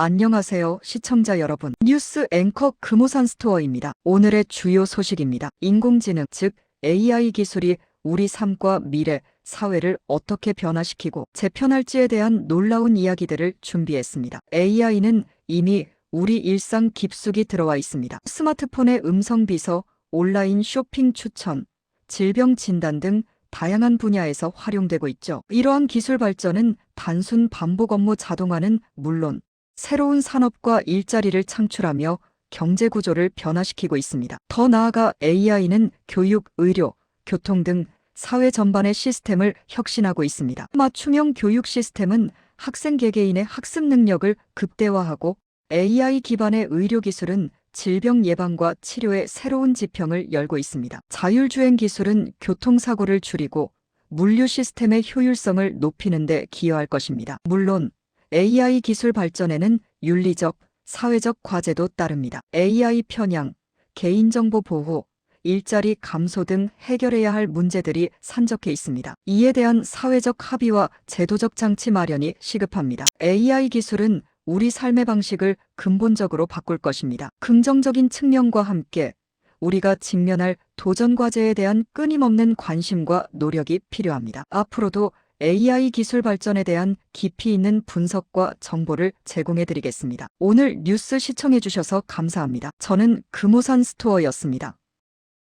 안녕하세요, 시청자 여러분. 뉴스 앵커 금호산 스토어입니다. 오늘의 주요 소식입니다. 인공지능, 즉 AI 기술이 우리 삶과 미래, 사회를 어떻게 변화시키고 재편할지에 대한 놀라운 이야기들을 준비했습니다. AI는 이미 우리 일상 깊숙이 들어와 있습니다. 스마트폰의 음성 비서, 온라인 쇼핑 추천, 질병 진단 등 다양한 분야에서 활용되고 있죠. 이러한 기술 발전은 단순 반복 업무 자동화는 물론 새로운 산업과 일자리를 창출하며 경제 구조를 변화시키고 있습니다. 더 나아가 AI는 교육, 의료, 교통 등 사회 전반의 시스템을 혁신하고 있습니다. 맞춤형 교육 시스템은 학생 개개인의 학습 능력을 극대화하고 AI 기반의 의료 기술은 질병 예방과 치료의 새로운 지평을 열고 있습니다. 자율주행 기술은 교통사고를 줄이고 물류 시스템의 효율성을 높이는 데 기여할 것입니다. 물론 AI 기술 발전에는 윤리적, 사회적 과제도 따릅니다. AI 편향, 개인정보 보호, 일자리 감소 등 해결해야 할 문제들이 산적해 있습니다. 이에 대한 사회적 합의와 제도적 장치 마련이 시급합니다. AI 기술은 우리 삶의 방식을 근본적으로 바꿀 것입니다. 긍정적인 측면과 함께 우리가 직면할 도전 과제에 대한 끊임없는 관심과 노력이 필요합니다. 앞으로도 AI 기술 발전에 대한 깊이 있는 분석과 정보를 제공해 드리겠습니다. 오늘 뉴스 시청해 주셔서 감사합니다. 저는 금호산 스토어였습니다.